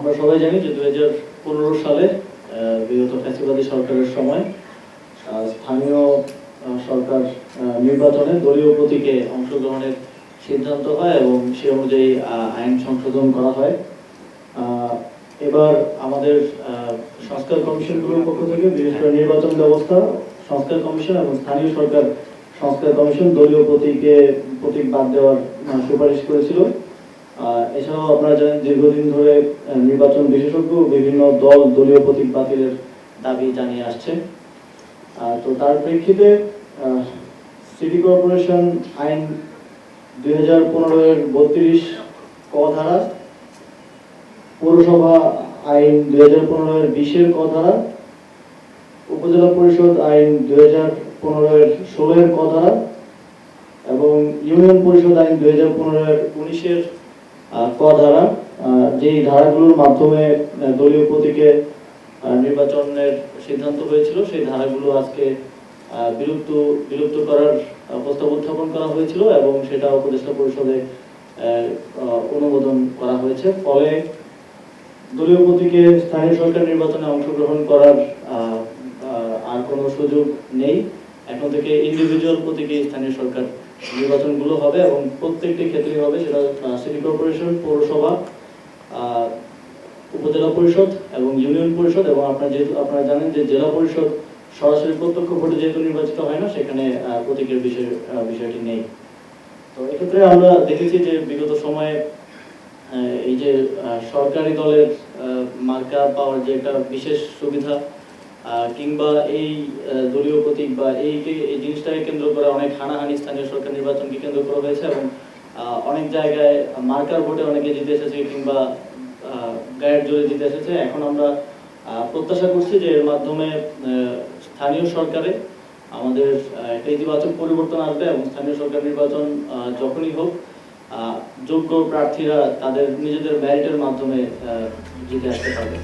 আমরা সবাই জানি যে দু হাজার পনেরো সালে বিগত ফ্যাসিবাদী সরকারের সময় স্থানীয় সরকার নির্বাচনে দলীয় প্রতীকে অংশগ্রহণের সিদ্ধান্ত হয় এবং সে অনুযায়ী আইন সংশোধন করা হয়। এবার আমাদের সংস্কার কমিশনগুলোর পক্ষ থেকে বিশেষ করে নির্বাচন ব্যবস্থা, সংস্কার কমিশন এবং স্থানীয় সরকার সংস্কার কমিশন দলীয় প্রতীকে, প্রতীক বাদ দেওয়ার সুপারিশ করেছিল। এছাড়াও আপনারা জানেন দীর্ঘদিন ধরে নির্বাচন বিশেষজ্ঞ বিভিন্ন দল, দলীয় প্রতীক বাতিলের দাবি জানিয়ে আসছে। তো তার প্রেক্ষিতে সিটি কর্পোরেশন আইন দুই হাজার পনেরো এর বত্রিশ ক ধারা, পৌরসভা আইন দুই হাজার পনেরো বিশের ক ধারা, উপজেলা পরিষদ আইন দুই হাজার পনেরো এর ষোলো এর ক ধারা এবং ইউনিয়ন পরিষদ আইন দুই হাজার পনেরো উনিশের ক ধারা যেই ধারাগুলোর মাধ্যমে দলীয় প্রতীকে নির্বাচনের সিদ্ধান্ত হয়েছিল, সেই ধারাগুলো আজকে বিলুপ্ত বিলুপ্ত করার প্রস্তাব উত্থাপন করা হয়েছিল এবং সেটা উপদেষ্টা পরিষদে অনুমোদন করা হয়েছে। ফলে দলীয় প্রতীকে স্থানীয় সরকার নির্বাচনে অংশগ্রহণ করার আর কোনো সুযোগ নেই। এখন থেকে ইন্ডিভিজুয়াল প্রতীকে স্থানীয় সরকার নির্বাচনগুলো হবে এবং প্রত্যেকটি ক্ষেত্রেই হবে, সেটা সিটি কর্পোরেশন পৌরসভা উপজেলা পরিষদ এবং ইউনিয়ন পরিষদ এবং আপনারা যেহেতু, আপনারা জানেন যে জেলা পরিষদ সরাসরি প্রত্যক্ষ ভোটে যেহেতু নির্বাচিত হয় না, সেখানে প্রতীকের বিষয় বিষয়টি নেই। তো এক্ষেত্রে আমরা দেখেছি যে বিগত সময়ে এই যে সরকারি দলের মার্কা পাওয়ার যে একটা বিশেষ সুবিধা কিংবা এই দলীয় প্রতীক বা এই জিনিসটাকে কেন্দ্র করে অনেক হানাহানি স্থানীয় সরকার নির্বাচনকে কেন্দ্র করা হয়েছে এবং অনেক জায়গায় মার্কার ভোটে অনেকে জিতে এসেছে কিংবা গায়ের জোরে জিতে এসেছে। এখন আমরা প্রত্যাশা করছি যে এর মাধ্যমে স্থানীয় সরকারে আমাদের একটা ইতিবাচক পরিবর্তন আসবে এবং স্থানীয় সরকার নির্বাচন যখনই হোক যোগ্য প্রার্থীরা তাদের নিজেদের ম্যারিটের মাধ্যমে জিতে আসতে পারবে।